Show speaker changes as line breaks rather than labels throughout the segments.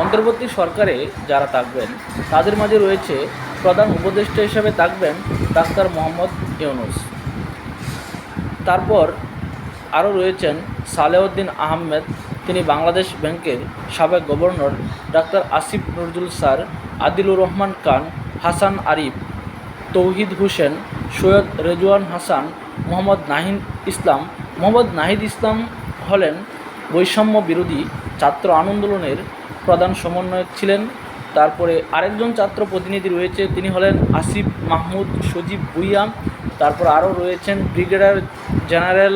অন্তর্বর্তী সরকারে যারা থাকবেন, তাদের মাঝে রয়েছে প্রধান উপদেষ্টা হিসেবে থাকবেন ডাক্তার মোহাম্মদ ইউনুস। তারপর আরও রয়েছেন সালেউদ্দিন আহমেদ, তিনি বাংলাদেশ ব্যাংকের সাবেক governor doctor Asif Nazrul sir, Adilur Rahman Khan, Hasan Arif, Touhid Hossain, Syed Rezwan Hasan, Mohammad Nahid Islam. Mohammad Nahid Islam হলেন বৈষম্য বিরোধী ছাত্র আন্দোলনের প্রধান সমন্বয়ক ছিলেন। তারপরে আরেকজন ছাত্র প্রতিনিধি রয়েছে, তিনি হলেন আসিফ মাহমুদ সজীব ভুইয়া তারপর আরও রয়েছেন brigadier general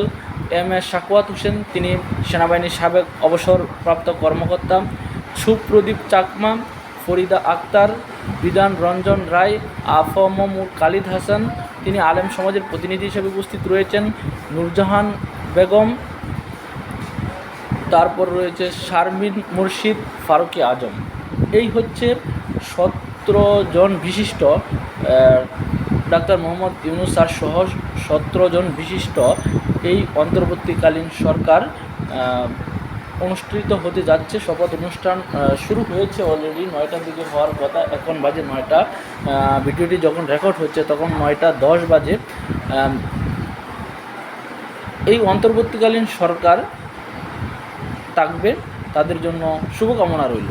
M A Shakuat Hossain, তিনি সেনাবাহিনীর সাবেক অবসরপ্রাপ্ত কর্মকর্তা। সুপ্রদীপ চাকমা, ফরিদা আক্তার, বিধান রঞ্জন রায়, আফমমুর খালিদ হাসান, তিনি আলেম সমাজের প্রতিনিধি হিসেবে উপস্থিত রয়েছেন। নূরজাহান বেগম তারপর রয়েছে শারমিন মুর্শিদ, ফারুকি আজম। এই হচ্ছে সতেরো জন বিশিষ্ট ডাক্তার মোহাম্মদ ইউনুস স্যার সহ সতেরো জন বিশিষ্ট এই অন্তর্বর্তীকালীন সরকার অনুষ্ঠিত হতে যাচ্ছে। শপথ অনুষ্ঠান শুরু হয়েছে অলরেডি নয়টার দিকে হওয়ার কথা। এখন বাজে নয়টা। ভিডিওটি যখন রেকর্ড হচ্ছে তখন নয়টা দশ বাজে। এই অন্তর্বর্তীকালীন সরকার থাকবে তাদের জন্য শুভকামনা রইল।